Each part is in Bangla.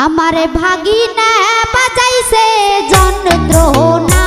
আমার ভাগিনা বাজাইছে যন্ত্রণা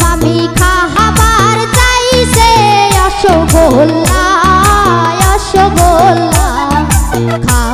মামি খাহাবার চাইছে? রসগোল্লা রসগোল্লা খা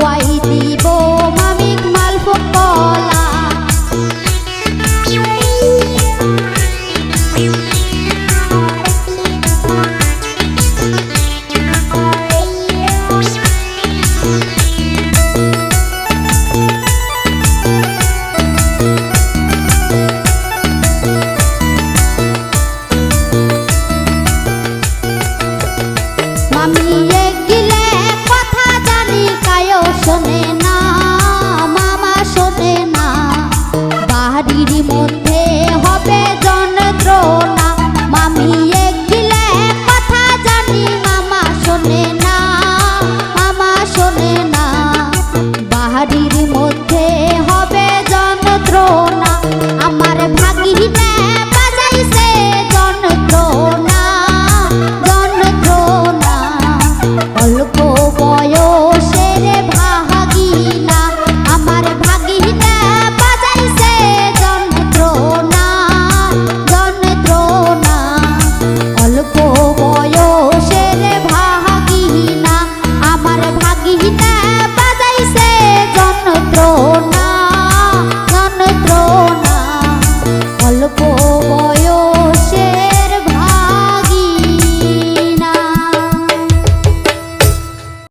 Why?